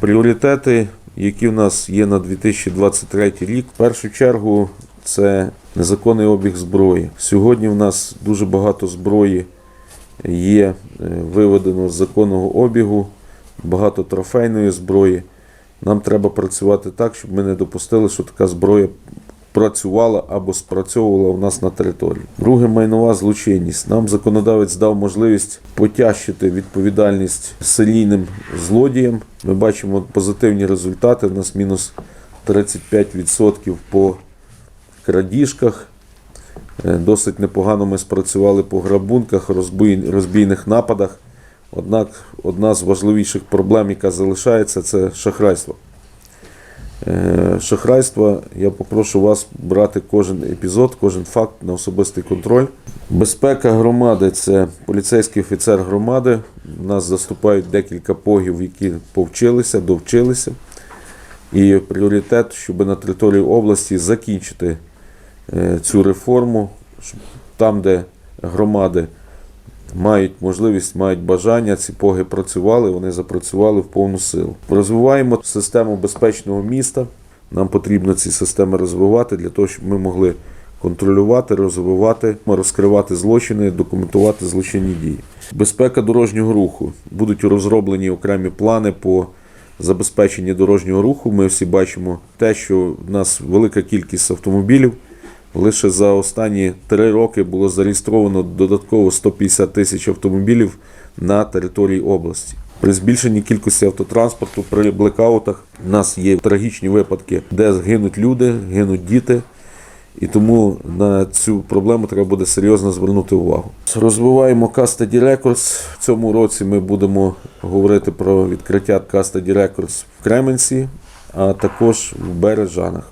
Пріоритети, які в нас є на 2023 рік, в першу чергу це незаконний обіг зброї. Сьогодні в нас дуже багато зброї є е, виведено з законного обігу, багато трофейної зброї. Нам треба працювати так, щоб ми не допустили, що така зброя працювала або спрацьовувала у нас на території. Друге майнова злочинність. Нам законодавець дав можливість потяжчити відповідальність серійним злодіям. Ми бачимо позитивні результати. У нас мінус 35% по крадіжках. Е, Досить непогано ми спрацювали по грабунках, розбійних нападах. Однак одна з важливіших проблем, яка залишається, це шахрайство. Е, Шахрайство, я попрошу вас брати кожен епізод, кожен факт на особистий контроль. Безпека громади це поліцейський офіцер громади. У нас заступають декілька погів, які повчилися, довчилися. І пріоритет, щоб на території області закінчити е, цю реформу, щоб там, де громади мають можливість, мають бажання, ці поги працювали, вони запрацювали в повну силу. Розвиваємо систему безпечного міста. Нам потрібно ці системи розвивати для того, щоб ми могли контролювати, розвивати, розкривати злочини, документувати злочинні дії. Безпека дорожнього руху. Будуть розроблені окремі плани по забезпеченню дорожнього руху. Ми всі бачимо те, що в нас велика кількість автомобілів. Лише за останні три роки було зареєстровано додатково 150 тисяч автомобілів на території області. При збільшенні кількості автотранспорту при блекаутах у нас є трагічні випадки, де гинуть люди, гинуть діти. І тому на цю проблему треба буде серйозно звернути увагу. Розвиваємо Custody Records. В цьому році ми будемо говорити про відкриття Custody Records в Кременці, а також в Бережанах.